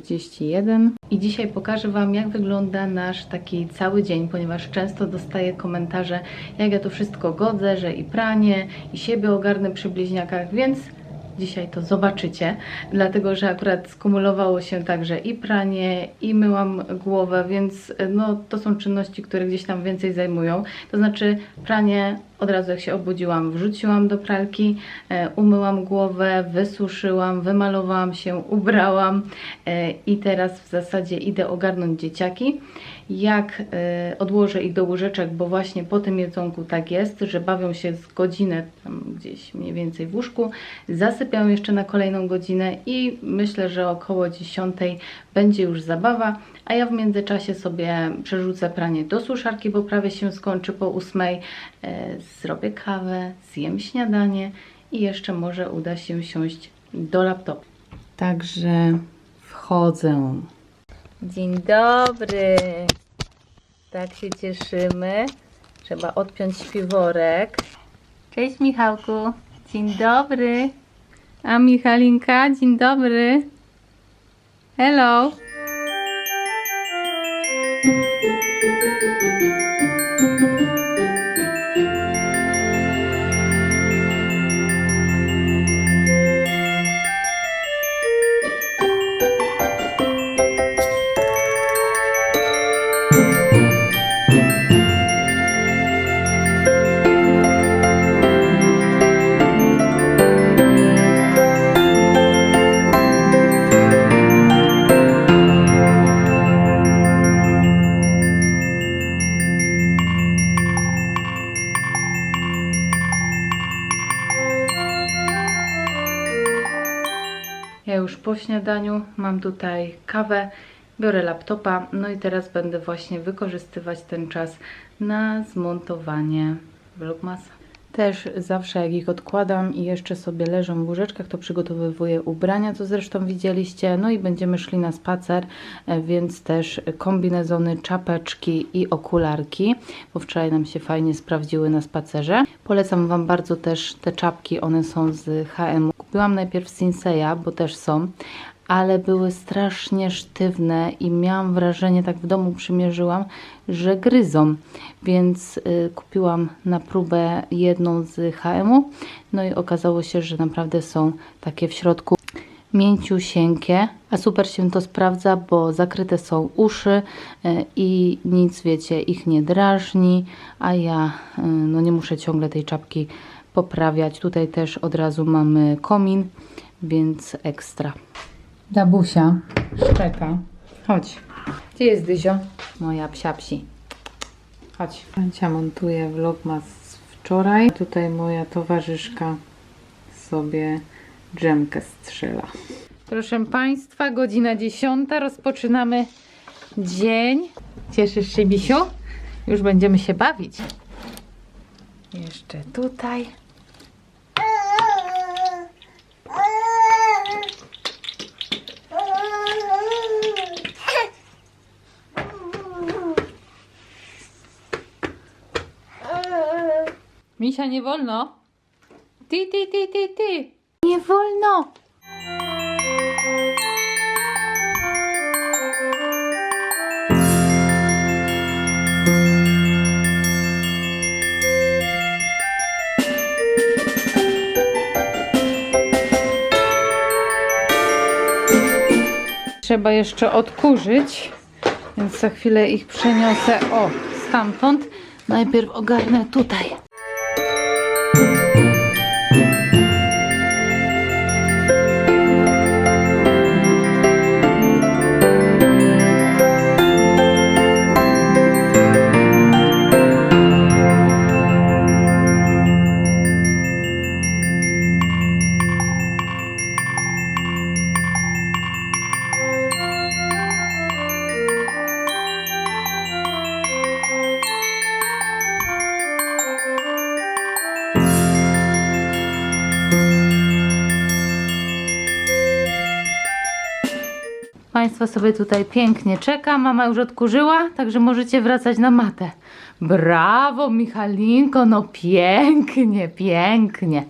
Mamy godzinę 7.41 i dzisiaj pokażę Wam, jak wygląda nasz taki cały dzień, ponieważ często dostaję komentarze, jak ja to wszystko godzę, że i pranie, i siebie ogarnę przy bliźniakach, więc dzisiaj to zobaczycie, dlatego że akurat skumulowało się także i pranie, i myłam głowę, więc no, to są czynności, które gdzieś tam więcej zajmują. To znaczy pranie od razu jak się obudziłam, wrzuciłam do pralki, e, umyłam głowę, wysuszyłam, wymalowałam się, ubrałam e, i teraz w zasadzie idę ogarnąć dzieciaki. Jak e, odłożę ich do łóżeczek, bo właśnie po tym jedzonku tak jest, że bawią się z godzinę gdzieś mniej więcej w łóżku, zasypiają jeszcze na kolejną godzinę i myślę, że około 10 będzie już zabawa, a ja w międzyczasie sobie przerzucę pranie do suszarki, bo prawie się skończy po 8. E, zrobię kawę, zjem śniadanie i jeszcze może uda się siąść do laptopu. Także wchodzę. Dzień dobry. Tak się cieszymy. Trzeba odpiąć śpiworek. Cześć Michałku. Dzień dobry. A Michalinka, dzień dobry. Hello. Już po śniadaniu mam tutaj kawę, biorę laptopa, no i teraz będę właśnie wykorzystywać ten czas na zmontowanie vlogmasa. Też zawsze jak ich odkładam i jeszcze sobie leżą w łóżeczkach, to przygotowywuję ubrania, co zresztą widzieliście. No i będziemy szli na spacer, e, więc też kombinezony, czapeczki i okularki, bo wczoraj nam się fajnie sprawdziły na spacerze. Polecam Wam bardzo też te czapki, one są z H&M. Kupiłam najpierw Sinseya, bo też są, ale były strasznie sztywne i miałam wrażenie, tak w domu przymierzyłam, że gryzą, więc y, kupiłam na próbę jedną z H&M-u, no i okazało się, że naprawdę są takie w środku mięciusieńkie, a super się to sprawdza, bo zakryte są uszy y, i nic, wiecie, ich nie drażni, a ja y, no nie muszę ciągle tej czapki poprawiać. Tutaj też od razu mamy komin, więc ekstra. Dabusia szczeka. Chodź. Gdzie jest Dyzio? Moja psiapsi. Chodź. Ancia montuje vlogmas z wczoraj. Tutaj moja towarzyszka sobie dżemkę strzela. Proszę Państwa, godzina 10. Rozpoczynamy dzień. Cieszysz się, Bisiu? Już będziemy się bawić. Jeszcze tutaj. Misia, nie wolno. Ty, ty, ty, ty, ty. Nie wolno. Trzeba jeszcze odkurzyć, więc za chwilę ich przeniosę. O, stamtąd. Najpierw ogarnę tutaj. Państwo sobie tutaj pięknie czeka. Mama już odkurzyła, także możecie wracać na matę. Brawo, Michalinko, no pięknie, pięknie.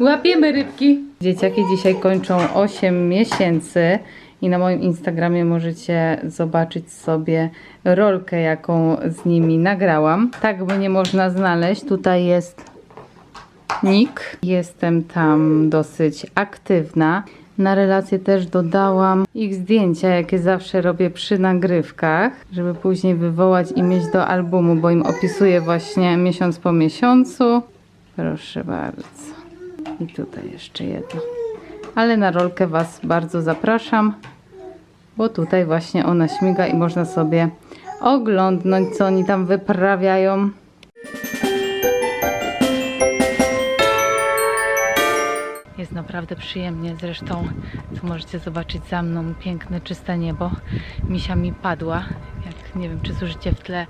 Łapiemy rybki. Dzieciaki dzisiaj kończą 8 miesięcy i na moim Instagramie możecie zobaczyć sobie rolkę, jaką z nimi nagrałam. Tak by nie można znaleźć. Tutaj jest nick. Jestem tam dosyć aktywna. Na relacje też dodałam ich zdjęcia, jakie zawsze robię przy nagrywkach, żeby później wywołać i mieć do albumu, bo im opisuję właśnie miesiąc po miesiącu. Proszę bardzo. I tutaj jeszcze jedno. Ale na rolkę Was bardzo zapraszam, bo tutaj właśnie ona śmiga i można sobie oglądnąć, co oni tam wyprawiają. Jest naprawdę przyjemnie, zresztą tu możecie zobaczyć za mną piękne, czyste niebo. Misia mi padła, jak nie wiem czy słyszycie w tle,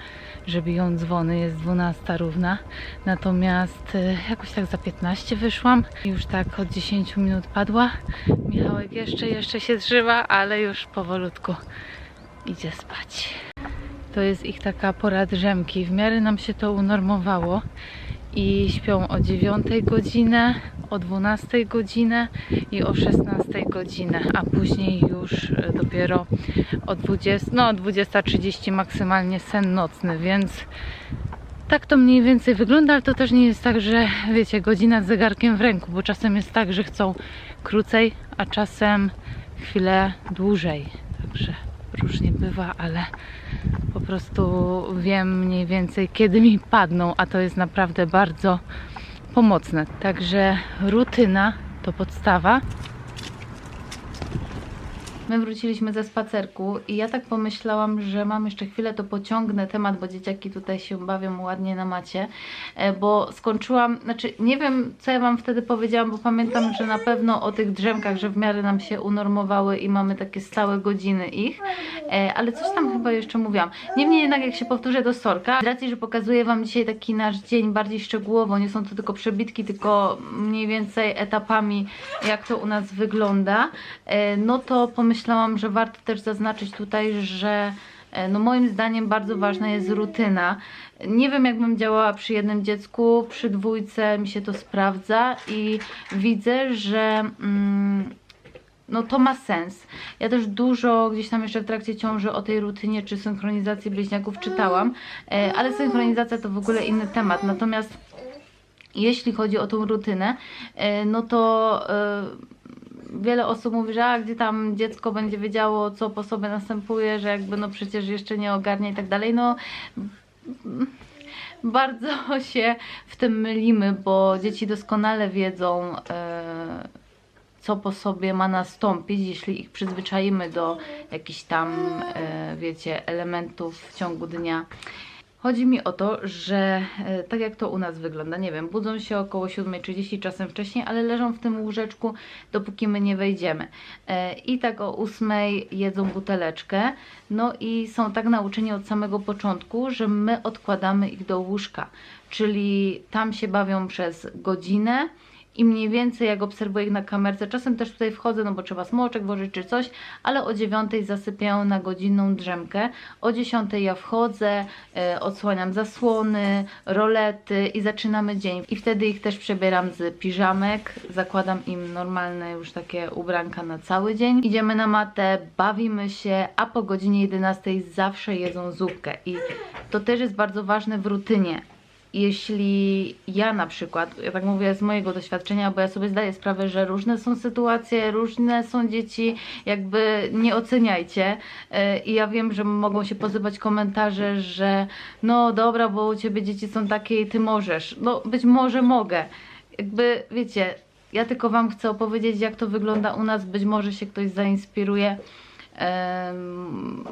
że biją dzwony, jest 12 równa. Natomiast y, jakoś tak za 15 wyszłam, już tak od 10 minut padła. Michałek jeszcze, jeszcze się zżywa, ale już powolutku idzie spać. To jest ich taka pora drzemki. W miarę nam się to unormowało i śpią o 9 godzinę, o 12 godzinę i o 16 godzinę, a później już e, dopiero o 20, no 20.30 maksymalnie sen nocny, więc tak to mniej więcej wygląda, ale to też nie jest tak, że wiecie, godzina z zegarkiem w ręku, bo czasem jest tak, że chcą krócej, a czasem chwilę dłużej. Także różnie bywa, ale prostu wiem mniej więcej kiedy mi padną, a to jest naprawdę bardzo pomocne. Także rutyna to podstawa. My wróciliśmy ze spacerku i ja tak pomyślałam, że mam jeszcze chwilę, to pociągnę temat, bo dzieciaki tutaj się bawią ładnie na macie, e, bo skończyłam, znaczy nie wiem co ja Wam wtedy powiedziałam, bo pamiętam, że na pewno o tych drzemkach, że w miarę nam się unormowały i mamy takie stałe godziny ich, e, ale coś tam chyba jeszcze mówiłam. Niemniej jednak jak się powtórzę do Sorka, z racji, że pokazuję Wam dzisiaj taki nasz dzień bardziej szczegółowo, nie są to tylko przebitki, tylko mniej więcej etapami jak to u nas wygląda, e, no to pomyślałam, że warto też zaznaczyć tutaj, że e, no moim zdaniem bardzo ważna jest rutyna. Nie wiem jak bym działała przy jednym dziecku, przy dwójce mi się to sprawdza i widzę, że mm, no to ma sens. Ja też dużo gdzieś tam jeszcze w trakcie ciąży o tej rutynie czy synchronizacji bliźniaków czytałam, e, ale synchronizacja to w ogóle inny temat. Natomiast jeśli chodzi o tą rutynę, e, no to wiele osób mówi, że a, gdzie tam dziecko będzie wiedziało, co po sobie następuje, że jakby no przecież jeszcze nie ogarnia i tak dalej. No mm, bardzo się w tym mylimy, bo dzieci doskonale wiedzą, e, co po sobie ma nastąpić, jeśli ich przyzwyczaimy do jakichś tam, e, wiecie, elementów w ciągu dnia. Chodzi mi o to, że e, tak jak to u nas wygląda, nie wiem, budzą się około 7.30, czasem wcześniej, ale leżą w tym łóżeczku, dopóki my nie wejdziemy. E, I tak o 8.00 jedzą buteleczkę, no i są tak nauczeni od samego początku, że my odkładamy ich do łóżka, czyli tam się bawią przez godzinę, i mniej więcej jak obserwuję ich na kamerce, czasem też tutaj wchodzę, no bo trzeba smoczek włożyć czy coś, ale o dziewiątej zasypiają na godzinną drzemkę. O dziesiątej ja wchodzę, e, odsłaniam zasłony, rolety i zaczynamy dzień. I wtedy ich też przebieram z piżamek, zakładam im normalne już takie ubranka na cały dzień. Idziemy na matę, bawimy się, a po godzinie 11 zawsze jedzą zupkę. I to też jest bardzo ważne w rutynie jeśli ja na przykład, ja tak mówię z mojego doświadczenia, bo ja sobie zdaję sprawę, że różne są sytuacje, różne są dzieci, jakby nie oceniajcie. Yy, I ja wiem, że mogą się pozywać komentarze, że no dobra, bo u ciebie dzieci są takie i ty możesz. No być może mogę. Jakby wiecie, ja tylko wam chcę opowiedzieć, jak to wygląda u nas. Być może się ktoś zainspiruje. Em,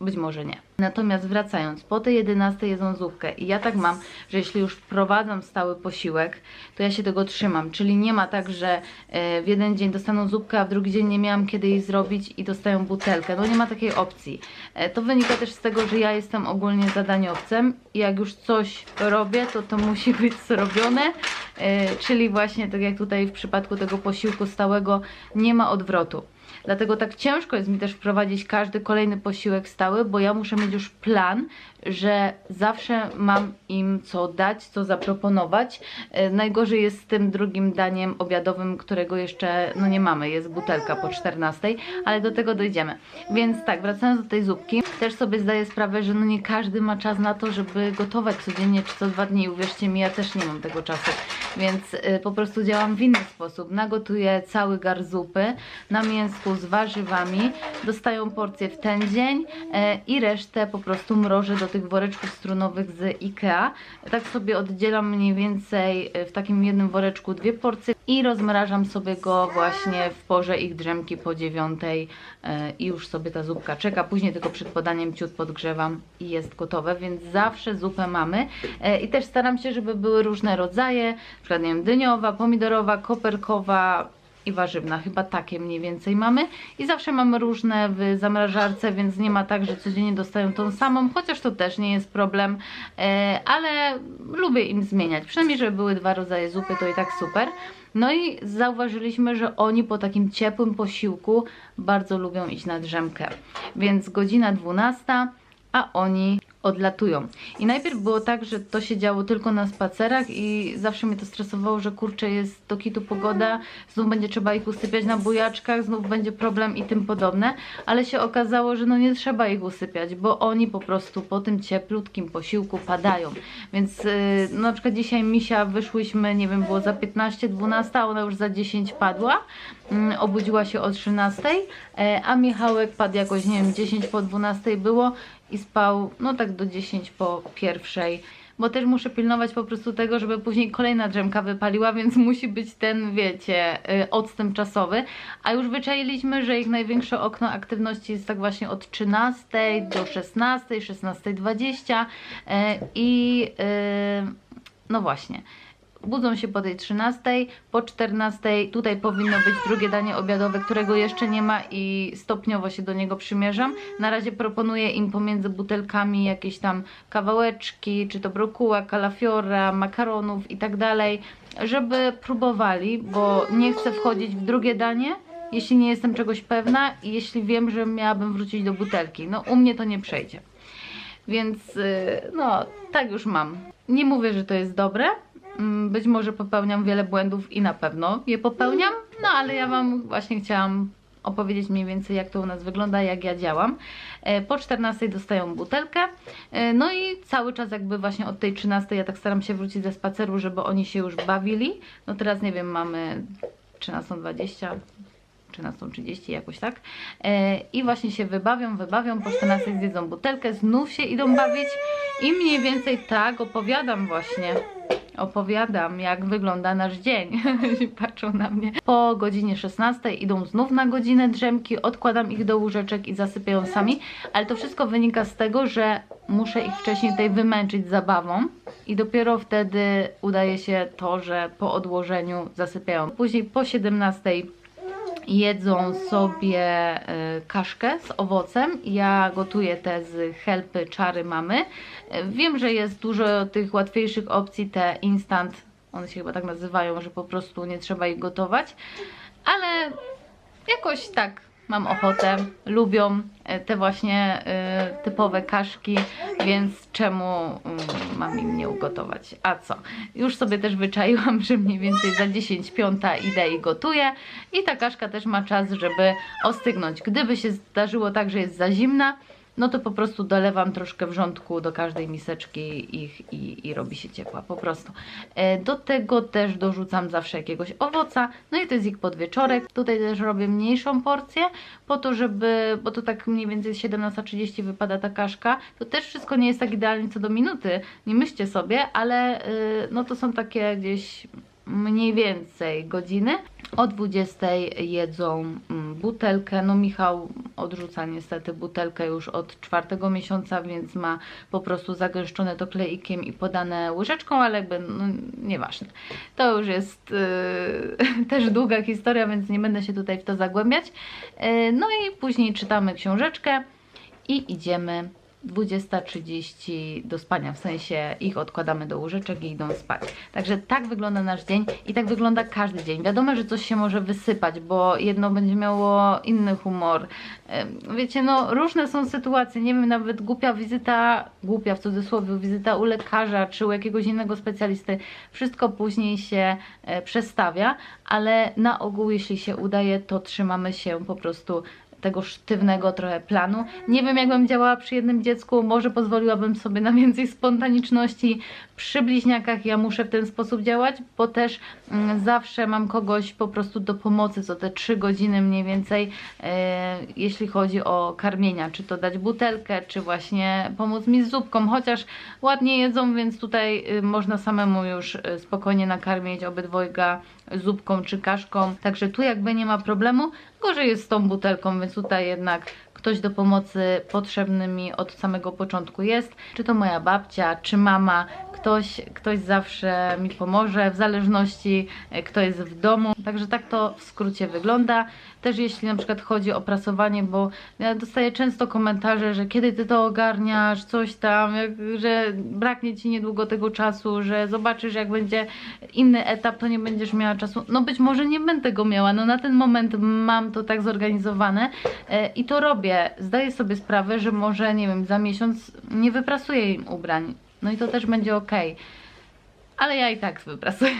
być może nie. Natomiast wracając, po tej 11 jedzą zupkę i ja tak mam, że jeśli już wprowadzam stały posiłek, to ja się tego trzymam, czyli nie ma tak, że e, w jeden dzień dostaną zupkę, a w drugi dzień nie miałam kiedy jej zrobić i dostają butelkę. No nie ma takiej opcji. E, To wynika też z tego, że ja jestem ogólnie zadaniowcem i jak już coś robię, to to musi być zrobione, E, czyli właśnie tak jak tutaj w przypadku tego posiłku stałego nie ma odwrotu. Dlatego tak ciężko jest mi też wprowadzić każdy kolejny posiłek stały, bo ja muszę mieć już plan, że zawsze mam im co dać, co zaproponować. E, Najgorzej jest z tym drugim daniem obiadowym, którego jeszcze no nie mamy, jest butelka po 14, ale do tego dojdziemy. Więc tak, wracając do tej zupki, też sobie zdaję sprawę, że no nie każdy ma czas na to, żeby gotować codziennie czy co dwa dni. Uwierzcie mi, ja też nie mam tego czasu, więc y, po prostu działam w inny sposób. Nagotuję cały gar zupy na mięsku z warzywami, dostają porcję w ten dzień e, i resztę po prostu mrożę do tych woreczków strunowych z Ikea. Tak sobie oddzielam mniej więcej e, w takim jednym woreczku dwie porcje i rozmrażam sobie go właśnie w porze ich drzemki po dziewiątej e, i już sobie ta zupka czeka. Później tylko przed podaniem ciut podgrzewam i jest gotowe, więc zawsze zupę mamy E, i też staram się, żeby były różne rodzaje, na przykład nie wiem, dyniowa, pomidorowa, koperkowa, i warzywna. Chyba takie mniej więcej mamy. I zawsze mamy różne w zamrażarce, więc nie ma tak, że codziennie dostają tą samą, chociaż to też nie jest problem, e, ale lubię im zmieniać. Przynajmniej, żeby były dwa rodzaje zupy, to i tak super. No i zauważyliśmy, że oni po takim ciepłym posiłku bardzo lubią iść na drzemkę. Więc godzina 12, a oni odlatują. I najpierw było tak, że to się działo tylko na spacerach i zawsze mnie to stresowało, że kurczę jest do kitu pogoda, znów będzie trzeba ich usypiać na bujaczkach, znów będzie problem i tym podobne, ale się okazało, że no nie trzeba ich usypiać, bo oni po prostu po tym cieplutkim posiłku padają. Więc yy, no na przykład dzisiaj misia wyszłyśmy, nie wiem, było za 15, 12, a ona już za 10 padła. Mm, obudziła się o 13, e, a Michałek padł jakoś, nie wiem, 10 po 12 było i spał, no tak do 10 po pierwszej, bo też muszę pilnować po prostu tego, żeby później kolejna drzemka wypaliła, więc musi być ten, wiecie, y, odstęp czasowy, a już wyczailiśmy, że ich największe okno aktywności jest tak właśnie od 13 do 16, 16.20 y, i y, no właśnie budzą się po tej 13, po 14 tutaj powinno być drugie danie obiadowe, którego jeszcze nie ma i stopniowo się do niego przymierzam. Na razie proponuję im pomiędzy butelkami jakieś tam kawałeczki, czy to brokuła, kalafiora, makaronów i tak dalej, żeby próbowali, bo nie chcę wchodzić w drugie danie, jeśli nie jestem czegoś pewna i jeśli wiem, że miałabym wrócić do butelki. No u mnie to nie przejdzie. Więc yy, no, tak już mam. Nie mówię, że to jest dobre, Być może popełniam wiele błędów i na pewno je popełniam, no ale ja Wam właśnie chciałam opowiedzieć mniej więcej jak to u nas wygląda, jak ja działam. E, Po 14 dostają butelkę, e, no i cały czas jakby właśnie od tej 13 ja tak staram się wrócić ze spaceru, żeby oni się już bawili. No teraz nie wiem, mamy 13.20, 13.30 jakoś tak. E, I właśnie się wybawią, wybawią, po 14 zjedzą butelkę, znów się idą bawić i mniej więcej tak opowiadam właśnie opowiadam, jak wygląda nasz dzień. Patrzą na mnie. Po godzinie 16 idą znów na godzinę drzemki, odkładam ich do łóżeczek i zasypiają sami, ale to wszystko wynika z tego, że muszę ich wcześniej tutaj wymęczyć zabawą i dopiero wtedy udaje się to, że po odłożeniu zasypiają. Później po 17 jedzą sobie y, kaszkę z owocem. Ja gotuję te z helpy czary mamy. Y, Wiem, że jest dużo tych łatwiejszych opcji, te instant, one się chyba tak nazywają, że po prostu nie trzeba ich gotować, ale jakoś tak mam ochotę, lubią e, te właśnie e, typowe kaszki, więc czemu mm, mam im nie ugotować? A co? Już sobie też wyczaiłam, że mniej więcej za 10 piąta idę i gotuję i ta kaszka też ma czas, żeby ostygnąć. Gdyby się zdarzyło tak, że jest za zimna, no to po prostu dolewam troszkę wrzątku do każdej miseczki ich i, i robi się ciepła, po prostu. E, Do tego też dorzucam zawsze jakiegoś owoca, no i to jest ich podwieczorek. Tutaj też robię mniejszą porcję, po to, żeby, bo to tak mniej więcej 17.30 wypada ta kaszka, to też wszystko nie jest tak idealnie co do minuty, nie myślcie sobie, ale y, no to są takie gdzieś mniej więcej godziny. O 20 jedzą mm, butelkę. No Michał odrzuca niestety butelkę już od czwartego miesiąca, więc ma po prostu zagęszczone to kleikiem i podane łyżeczką, ale jakby no, nieważne. To już jest yy, też długa historia, więc nie będę się tutaj w to zagłębiać. Yy, no i później czytamy książeczkę i idziemy 20.30 do spania, w sensie ich odkładamy do łóżeczek i idą spać. Także tak wygląda nasz dzień i tak wygląda każdy dzień. Wiadomo, że coś się może wysypać, bo jedno będzie miało inny humor. Wiecie, no różne są sytuacje, nie wiem, nawet głupia wizyta, głupia w cudzysłowie, wizyta u lekarza czy u jakiegoś innego specjalisty, wszystko później się e, przestawia, ale na ogół jeśli się udaje, to trzymamy się po prostu tego sztywnego trochę planu. Nie wiem, jakbym działała przy jednym dziecku, może pozwoliłabym sobie na więcej spontaniczności. Przy bliźniakach ja muszę w ten sposób działać, bo też mm, zawsze mam kogoś po prostu do pomocy, co te 3 godziny mniej więcej, e, jeśli chodzi o karmienia, czy to dać butelkę, czy właśnie pomóc mi z zupką, chociaż ładnie jedzą, więc tutaj y, można samemu już y, spokojnie nakarmić obydwojga zupką czy kaszką, także tu jakby nie ma problemu, gorzej jest z tą butelką, więc tutaj jednak ktoś do pomocy potrzebny mi od samego początku jest, czy to moja babcia, czy mama, ktoś, ktoś zawsze mi pomoże, w zależności e, kto jest w domu, także tak to w skrócie wygląda. Też jeśli na przykład chodzi o prasowanie, bo ja dostaję często komentarze, że kiedy ty to ogarniasz, coś tam, jak, że braknie ci niedługo tego czasu, że zobaczysz jak będzie inny etap, to nie będziesz miała czasu. No być może nie będę go miała, no na ten moment mam to tak zorganizowane e, i to robię. Zdaję sobie sprawę, że może, nie wiem, za miesiąc nie wyprasuję im ubrań. No i to też będzie ok. Ale ja i tak wyprasuję.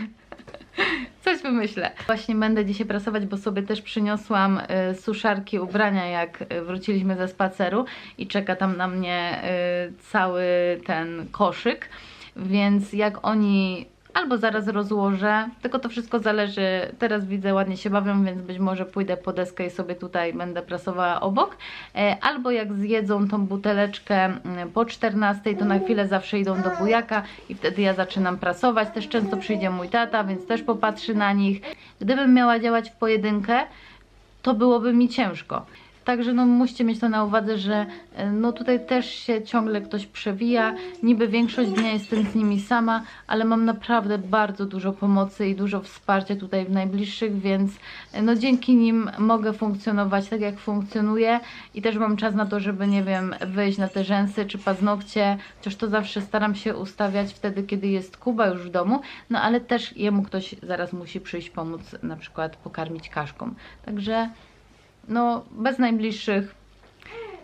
Coś wymyślę. Właśnie będę dzisiaj prasować, bo sobie też przyniosłam y, suszarki ubrania, jak y, wróciliśmy ze spaceru i czeka tam na mnie y, cały ten koszyk. Więc jak oni albo zaraz rozłożę, tylko to wszystko zależy. Teraz widzę, ładnie się bawią, więc być może pójdę po deskę i sobie tutaj będę prasowała obok. E, Albo jak zjedzą tą buteleczkę mm, po 14, to na chwilę zawsze idą do bujaka i wtedy ja zaczynam prasować. Też często przyjdzie mój tata, więc też popatrzy na nich. Gdybym miała działać w pojedynkę, to byłoby mi ciężko. Także no musicie mieć to na uwadze, że e, no tutaj też się ciągle ktoś przewija. Niby większość dnia jestem z nimi sama, ale mam naprawdę bardzo dużo pomocy i dużo wsparcia tutaj w najbliższych, więc e, no dzięki nim mogę funkcjonować tak jak funkcjonuję i też mam czas na to, żeby nie wiem, wyjść na te rzęsy czy paznokcie, chociaż to zawsze staram się ustawiać wtedy, kiedy jest Kuba już w domu, no ale też jemu ktoś zaraz musi przyjść pomóc na przykład pokarmić kaszką. Także no bez najbliższych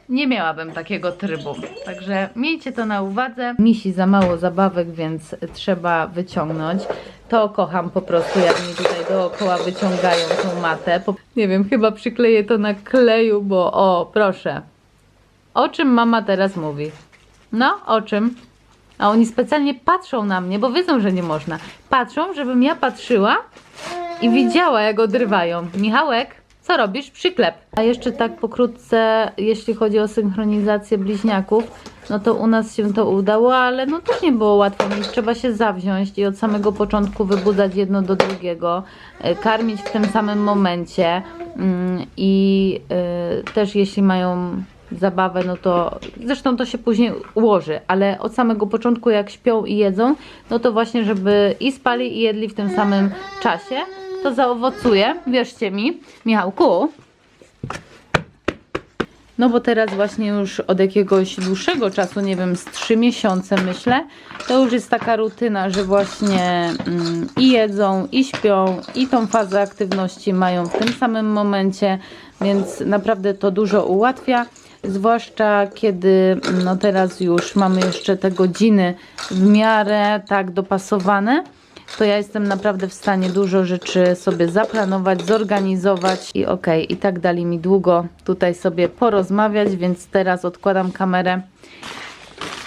nie miałabym takiego trybu. Także miejcie to na uwadze. Misi za mało zabawek, więc trzeba wyciągnąć. To kocham po prostu, jak mi tutaj dookoła wyciągają tą matę. Nie wiem, chyba przykleję to na kleju, bo o, proszę. O czym mama teraz mówi? No, o czym? A oni specjalnie patrzą na mnie, bo wiedzą, że nie można. Patrzą, żebym ja patrzyła i widziała, jak odrywają. Michałek, co robisz? Przyklep. A jeszcze tak pokrótce, jeśli chodzi o synchronizację bliźniaków, no to u nas się to udało, ale no też nie było łatwo, więc trzeba się zawziąć i od samego początku wybudzać jedno do drugiego, e, karmić w tym samym momencie mm, i e, też jeśli mają zabawę, no to zresztą to się później ułoży, ale od samego początku jak śpią i jedzą, no to właśnie, żeby i spali i jedli w tym samym czasie, to zaowocuje, wierzcie mi. Michałku, no bo teraz właśnie już od jakiegoś dłuższego czasu, nie wiem, z 3 miesiące myślę, to już jest taka rutyna, że właśnie mm, i jedzą, i śpią, i tą fazę aktywności mają w tym samym momencie, więc naprawdę to dużo ułatwia. Zwłaszcza kiedy no teraz już mamy jeszcze te godziny w miarę tak dopasowane, to ja jestem naprawdę w stanie dużo rzeczy sobie zaplanować, zorganizować i okej, i tak dali mi długo tutaj sobie porozmawiać, więc teraz odkładam kamerę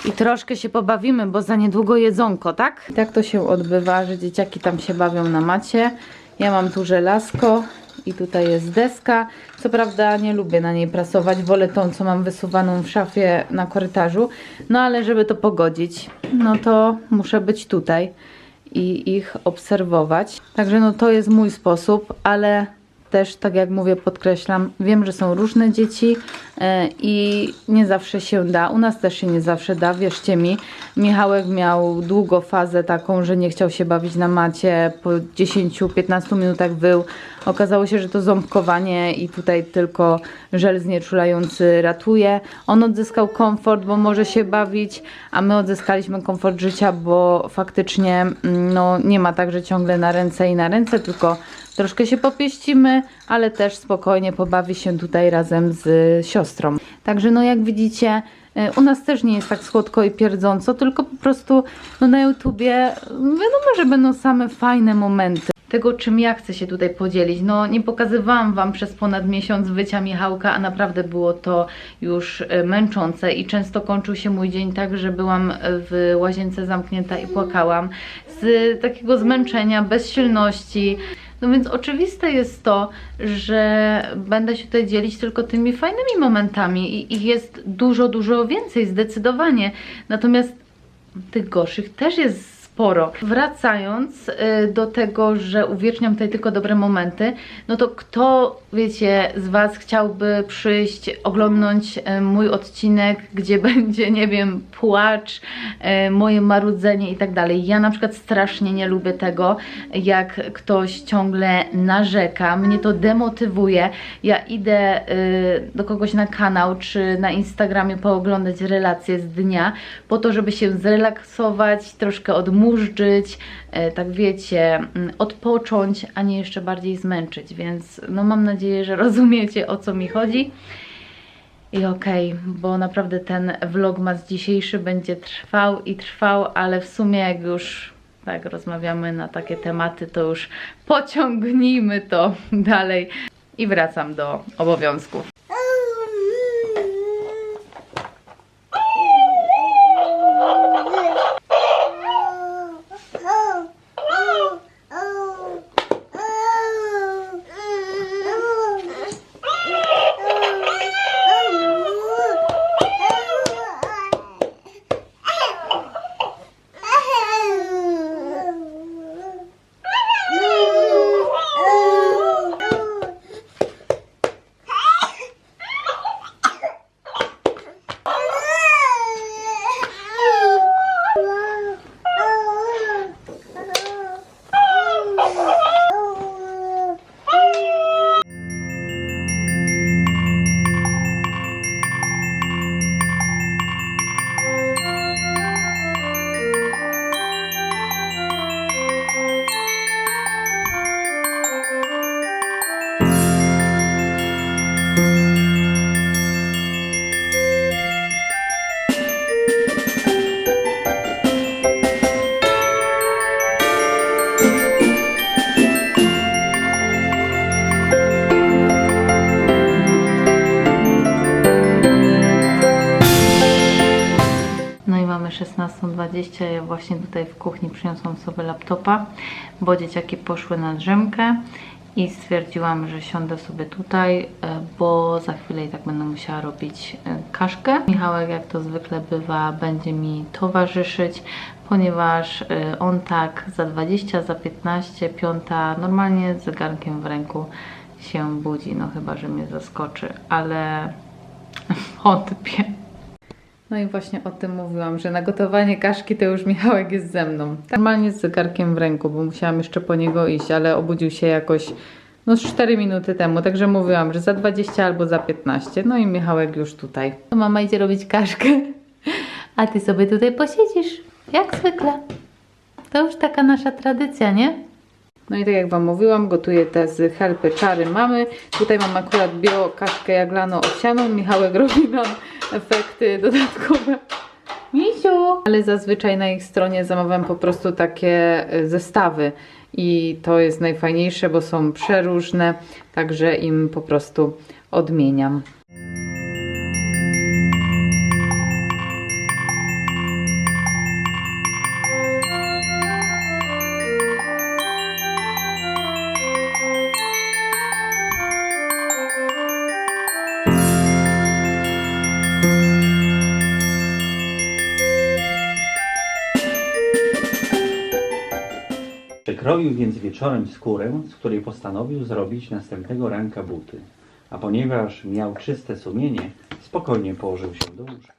i troszkę się pobawimy, bo za niedługo jedzonko, tak? Tak to się odbywa, że dzieciaki tam się bawią na macie. Ja mam tu żelazko i tutaj jest deska. Co prawda nie lubię na niej prasować, wolę tą, co mam wysuwaną w szafie na korytarzu. No ale żeby to pogodzić, no to muszę być tutaj i ich obserwować. Także no to jest mój sposób, ale też tak jak mówię, podkreślam, wiem, że są różne dzieci, i nie zawsze się da. U nas też się nie zawsze da, wierzcie mi. Michałek miał długo fazę taką, że nie chciał się bawić na macie. Po 10-15 minutach wył. Okazało się, że to ząbkowanie i tutaj tylko żel znieczulający ratuje. On odzyskał komfort, bo może się bawić, a my odzyskaliśmy komfort życia, bo faktycznie mm, no, nie ma tak, że ciągle na ręce i na ręce, tylko troszkę się popieścimy, ale też spokojnie pobawi się tutaj razem z siostrą. Także no jak widzicie, y, u nas też nie jest tak słodko i pierdząco, tylko po prostu no, na YouTubie wiadomo, że będą same fajne momenty. Tego, czym ja chcę się tutaj podzielić. No, nie pokazywałam Wam przez ponad miesiąc wycia Michałka, a naprawdę było to już e, męczące i często kończył się mój dzień tak, że byłam w łazience zamknięta i płakałam z takiego zmęczenia, bezsilności. No więc oczywiste jest to, że będę się tutaj dzielić tylko tymi fajnymi momentami i ich jest dużo, dużo więcej, zdecydowanie. Natomiast tych gorszych też jest sporo. Wracając y, do tego, że uwieczniam tutaj tylko dobre momenty, no to kto, wiecie, z Was chciałby przyjść, oglądnąć y, mój odcinek, gdzie będzie, nie wiem, płacz, y, moje marudzenie i tak dalej. Ja na przykład strasznie nie lubię tego, jak ktoś ciągle narzeka, mnie to demotywuje. Ja idę do kogoś na kanał czy na Instagramie pooglądać relacje z dnia, po to, żeby się zrelaksować, troszkę odmurzyć, e, tak wiecie, mm, odpocząć, a nie jeszcze bardziej zmęczyć, więc no mam nadzieję, że rozumiecie o co mi chodzi. I okej, bo naprawdę ten vlogmas dzisiejszy będzie trwał i trwał, ale w sumie jak już tak rozmawiamy na takie tematy, to już pociągnijmy to dalej i wracam do obowiązków. Kuchni przyniosłam sobie laptopa, bo dzieciaki poszły na drzemkę i stwierdziłam, że siądę sobie tutaj, e, bo za chwilę i tak będę musiała robić e, kaszkę. Michałek, jak to zwykle bywa, będzie mi towarzyszyć, ponieważ e, on tak za 20, za 15, piąta, normalnie z zegarkiem w ręku się budzi. No chyba, że mnie zaskoczy, ale wątpię. No i właśnie o tym mówiłam, że na gotowanie kaszki to już Michałek jest ze mną. Normalnie z zegarkiem w ręku, bo musiałam jeszcze po niego iść, ale obudził się jakoś no z 4 minuty temu, także mówiłam, że za 20 albo za 15. No i Michałek już tutaj. Mama idzie robić kaszkę, a ty sobie tutaj posiedzisz, jak zwykle. To już taka nasza tradycja, nie? No i tak jak Wam mówiłam, gotuję te z helpy czary mamy. Tutaj mam akurat bio kaszkę jaglano owsianą. Michałek robi nam efekty dodatkowe. Misiu! Ale zazwyczaj na ich stronie zamawiam po prostu takie e, zestawy i to jest najfajniejsze, bo są przeróżne, także im po prostu odmieniam. Więc wieczorem skórę, z której postanowił zrobić następnego ranka buty. a ponieważ miał czyste sumienie, spokojnie położył się do łóżka.